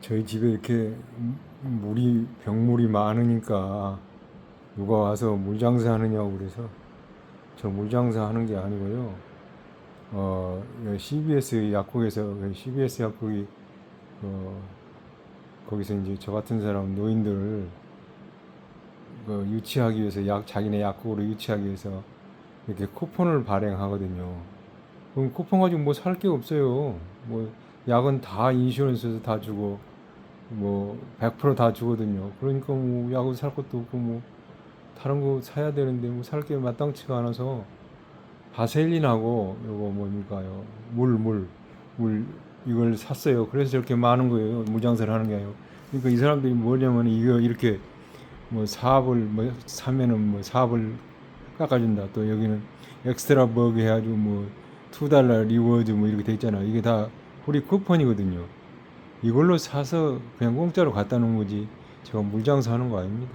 저희 집에 이렇게 물이 병물이 많으니까 누가 와서 물 장사 하느냐고 그래서 저 물 장사 하는 게 아니고요. 어, CBS 약국에서 CBS 약국이 어, 거기서 이제 저 같은 사람 노인들을 그 유치하기 위해서 약 자기네 약국으로 유치하기 위해서 이렇게 쿠폰을 발행하거든요. 그럼 쿠폰 가지고 뭐 살 게 없어요. 뭐 약은 다 인슈런스에서 다 주고 뭐 100%다 주거든요. 그러니까 뭐 약을 살 것도 없고 뭐 다른 거 사야 되는데 뭐 살 게 마땅치가 않아서 바셀린하고 요거 뭡니까요? 물, 물, 물 이걸 샀어요. 그래서 저렇게 많은 거예요. 무장사를 하는 게 아니고. 그러니까 이 사람들이 뭐냐면 이거 이렇게 뭐 사업을 뭐 사면은 뭐 사업을 깎아준다. 또 여기는 엑스트라 버그 해가지고 뭐 투달러 리워드 뭐 이렇게 돼 있잖아. 이게 다 우리 쿠폰이거든요. 이걸로 사서 그냥 공짜로 갖다 놓은 거지. 제가 물장사 하는 거 아닙니다.